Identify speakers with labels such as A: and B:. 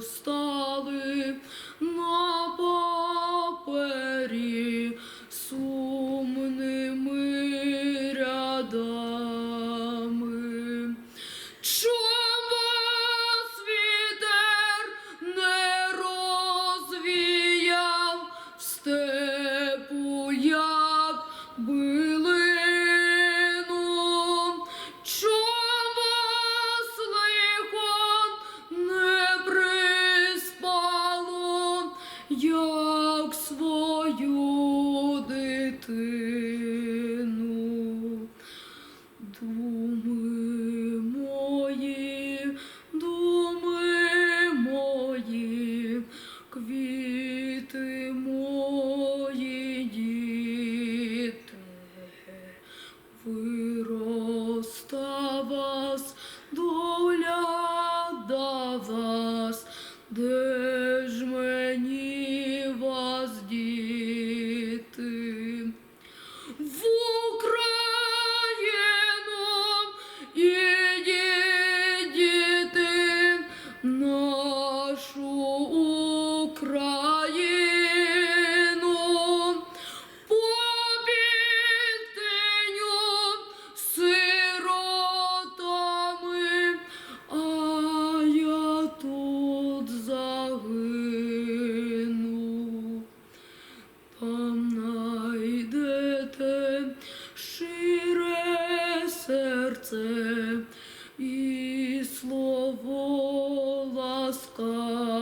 A: стали на папері сумними рядами. Чом вас вітер не розвіяв степу, як билину? Як свою дитину? Думи мої, думи мої, квіти мої діти, вироста Там найдете шире серце і слово ласкаве.